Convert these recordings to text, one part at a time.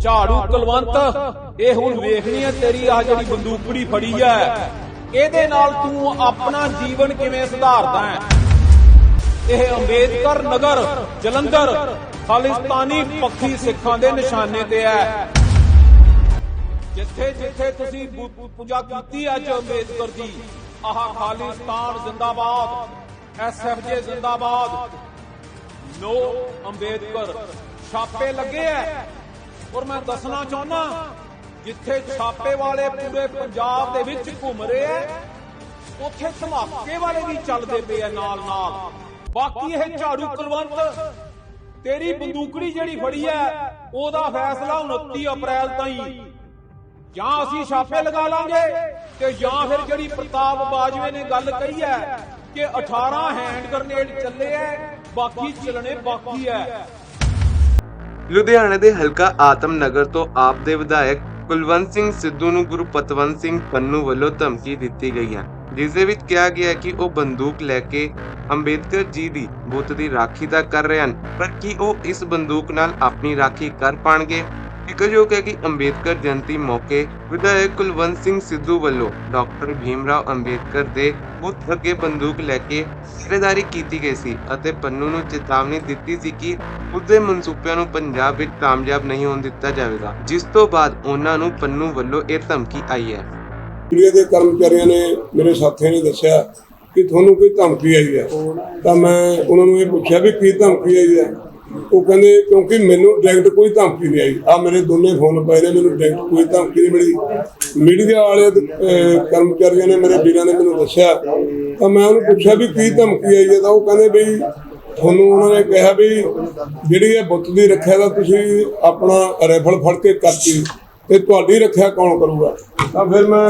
ਝਾੜੂ ਕੁਲਵੰਤ ਇਹ ਹੁਣ ਵੇਖਣੀ ਹੈ ਤੇਰੀ ਆ ਜਿਹੜੀ ਬੰਦੂਕੜੀ ਫੜੀ ਹੈ ਇਹਦੇ ਨਾਲ ਤੂੰ ਆਪਣਾ ਜੀਵਨ ਕਿਵੇਂ ਸੁਧਾਰਦਾ ਹੈ? ਇਹ ਅੰਬੇਦਕਰ ਨਗਰ ਜਲੰਧਰ ਖਾਲਿਸਤਾਨੀ ਪੱਖੀ ਸਿੱਖਾਂ ਦੇ ਨਿਸ਼ਾਨੇ ਤੇ ਹੈ। ਜਿੱਥੇ ਜਿੱਥੇ ਤੁਸੀਂ ਪੂਜਾ ਕੀਤੀ ਅੱਜ ਅੰਬੇਦਕਰ ਦੀ ਆਹ ਖਾਲਿਸਤਾਨ ਜ਼ਿੰਦਾਬਾਦ ਐਸਐਫਜੇ ਜ਼ਿੰਦਾਬਾਦ। ਨੋ ਅੰਬੇਦਕਰ ਛਾਪੇ ਲੱਗੇ ਐ ਔਰ ਮੈਂ ਦੱਸਣਾ ਚਾਹੁੰਦਾ, ਜਿੱਥੇ ਛਾਪੇ ਵਾਲੇ ਪੂਰੇ ਪੰਜਾਬ ਦੇ ਵਿੱਚ ਘੁੰਮ ਰਹੇ ਐ, ਉੱਥੇ ਧਮਾਕੇ ਵਾਲੇ ਵੀ ਚੱਲਦੇ ਪਏ ਐ ਨਾਲ ਨਾਲ ਬਾਕੀ ਇਹ ਝਾੜੂ ਕੁਲਵੰਤ ਤੇਰੀ ਬੰਦੂਕੜੀ ਜਿਹੜੀ ਫੜੀ ਐ, ਉਹਦਾ ਫੈਸਲਾ 29 ਅਪ੍ਰੈਲ ਤਾਈਂ। ਜਾਂ ਅਸੀਂ ਛਾਪੇ ਲਗਾ ਲਾਂਗੇ, ਤੇ ਜਾਂ ਫਿਰ ਜਿਹੜੀ ਪ੍ਰਤਾਪ ਬਾਜਵੇ ਨੇ ਗੱਲ ਕਹੀ ਹੈ ਕਿ 18 ਹੈਂਡ ਗ੍ਰਨੇਡ ਚੱਲੇ ਐ, ਬਾਕੀ ਚੱਲਣੇ ਬਾਕੀ ਐ। ਲੁਧਿਆਣਾ ਦੇ ਹਲਕਾ ਆਤਮ ਨਗਰ ਤੋਂ ਆਪ ਦੇ ਵਿਧਾਇਕ ਕੁਲਵੰਤ ਸਿੰਘ ਸਿੱਧੂ ਨੂੰ ਗੁਰੂ ਪਤਵੰਤ ਸਿੰਘ ਪੰਨੂ ਵੱਲੋਂ ਧਮਕੀ ਦਿੱਤੀ ਗਈ ਹੈ, ਜਿਸ ਦੇ ਵਿੱਚ ਕਿਹਾ ਗਿਆ ਕਿ ਉਹ ਬੰਦੂਕ ਲੈ ਕੇ ਅੰਬੇਦਕਰ ਜੀ ਦੀ ਬੁੱਤ ਦੀ ਰਾਖੀ ਤਾਂ ਕਰ ਰਹੇ ਹਨ, ਪਰ ਕੀ ਉਹ ਇਸ ਬੰਦੂਕ ਨਾਲ ਆਪਣੀ ਰਾਖੀ ਕਰ ਪਾਣਗੇ? ਜ਼ਿਕਰਯੋਗ ਹੈ ਕਿ ਅੰਬੇਦਕਰ ਜਯੰਤੀ ਮੌਕੇ ਵਿਧਾਇਕ ਕੁਲਵੰਤ ਸਿੰਘ ਸਿੱਧੂ ਵੱਲੋਂ ਡਾਕਟਰ ਭੀਮਰਾਓ ਅੰਬੇਦਕਰ ਦੇ ਬੁੱਤ ਅੱਗੇ ਬੰਦੂਕ ਲੈ ਕੇ ਪਹਿਰੇਦਾਰੀ ਕੀਤੀ ਗਈ ਸੀ ਅਤੇ ਪੰਨੂ ਨੂੰ ਚੇਤਾਵਨੀ ਦਿੱਤੀ ਸੀ ਕਿ ਉਸਦੇ ਮਨਸੂਬਿਆਂ ਨੂੰ ਪੰਜਾਬ ਵਿੱਚ ਕਾਮਯਾਬ ਨਹੀਂ ਹੋਣ ਦਿੱਤਾ ਜਾਵੇਗਾ, ਜਿਸ ਤੋਂ ਬਾਅਦ ਉਹਨਾਂ ਨੂੰ ਪੰਨੂ ਵੱਲੋਂ ਇਹ ਧਮਕੀ ਆਈ ਹੈ। ਮੀਡੀਆ ਦੇ ਕਰਮਚਾਰੀਆਂ ਨੇ ਮੇਰੇ ਸਾਥੀਆਂ ਨੇ ਦੱਸਿਆ ਕਿ ਤੁਹਾਨੂੰ ਕੋਈ ਧਮਕੀ ਆਈ ਹੈ। ਤਾਂ ਮੈਂ ਉਹਨਾਂ ਨੂੰ ਇਹ ਪੁੱਛਿਆ ਵੀ ਕੀ ਧਮਕੀ ਆਈ ਹੈ। ਉਹ ਕਹਿੰਦੇ, ਕਿਉਂਕਿ ਮੈਨੂੰ ਡਾਇਰੈਕਟ ਕੋਈ ਧਮਕੀ ਨਹੀਂ ਆਈ। ਆ ਮੇਰੇ ਦੋਨੇ ਫੋਨ ਪਏ ਨੇ, ਮੈਨੂੰ ਡਾਇਰੈਕਟ ਕੋਈ ਧਮਕੀ ਨਹੀਂ ਮਿਲੀ। ਮੀਡੀਆ ਵਾਲੇ ਕਰਮਚਾਰੀਆਂ ਨੇ ਮੇਰੇ ਵੀਰਾਂ ਨੇ ਮੈਨੂੰ ਦੱਸਿਆ। ਤਾਂ ਮੈਂ ਉਹਨੂੰ ਪੁੱਛਿਆ ਵੀ ਕੀ ਧਮਕੀ ਆਈ ਹੈ? ਤਾਂ ਉਹ ਕਹਿੰਦੇ ਵੀ ਤੁਹਾਨੂੰ ਉਹਨਾਂ ਨੇ ਕਿਹਾ ਵੀ ਜਿਹੜੀ ਇਹ ਬੁੱਤ ਦੀ ਰੱਖਿਆ ਦਾ ਤੁਸੀਂ ਆਪਣਾ ਰਾਈਫਲ ਫੜ ਕੇ ਕਰਤੀ ਤੇ ਤੁਹਾਡੀ ਰੱਖਿਆ ਕੌਣ ਕਰੂਗਾ? ਤਾਂ ਫਿਰ ਮੈਂ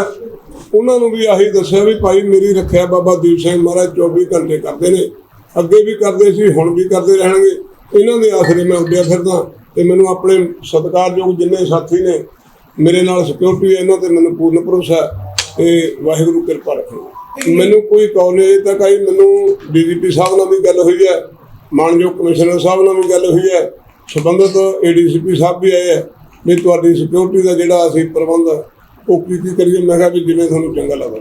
ਉਹਨਾਂ ਨੂੰ ਵੀ ਆਹੀ ਦੱਸਿਆ ਵੀ ਭਾਈ ਮੇਰੀ ਰੱਖਿਆ ਬਾਬਾ ਦੀਪ ਸਿੰਘ ਮਹਾਰਾਜ 24 ਘੰਟੇ ਕਰਦੇ ਨੇ। ਅੱਗੇ ਵੀ ਕਰਦੇ ਸੀ, ਹੁਣ ਵੀ ਕਰਦੇ ਰਹਿਣਗੇ। ਇਹਨਾਂ ਦੇ ਆਸਰੇ ਮੈਂ ਉੱਡਿਆ ਫਿਰਦਾ ਤੇ ਮੈਨੂੰ ਆਪਣੇ ਸਤਿਕਾਰਯੋਗ ਜਿੰਨੇ ਸਾਥੀ ਨੇ ਮੇਰੇ ਨਾਲ ਸਿਕਿਉਰਿਟੀ ਇਹਨਾਂ ਤੇ ਮੈਨੂੰ ਪੂਰਨ ਭਰੋਸਾ ਤੇ ਵਾਹਿਗੁਰੂ ਕਿਰਪਾ ਰੱਖੇ। ਮੈਨੂੰ ਕੋਈ ਕਾਲ ਨਹੀਂ ਅਜੇ ਤੱਕ ਆਈ ਮੈਨੂੰ ਡੀਜੀਪੀ ਸਾਹਿਬ ਨਾਲ ਵੀ ਗੱਲ ਹੋਈ ਹੈ ਮਾਨਯੋਗ ਕਮਿਸ਼ਨਰ ਸਾਹਿਬ ਨਾਲ ਵੀ ਗੱਲ ਹੋਈ ਹੈ ਸੰਬੰਧਿਤ ਏਡੀਸੀਪੀ ਸਾਹਿਬ ਵੀ ਆਏ ਹੈ ਵੀ ਤੁਹਾਡੀ ਸਿਕਿਉਰਿਟੀ ਦਾ ਜਿਹੜਾ ਅਸੀਂ ਪ੍ਰਬੰਧ ਉਹ ਕੀ ਕੀ ਕਰੀਏ? ਮੈਂ ਕਿਹਾ ਵੀ ਜਿਵੇਂ ਤੁਹਾਨੂੰ ਚੰਗਾ ਲੱਗਦਾ।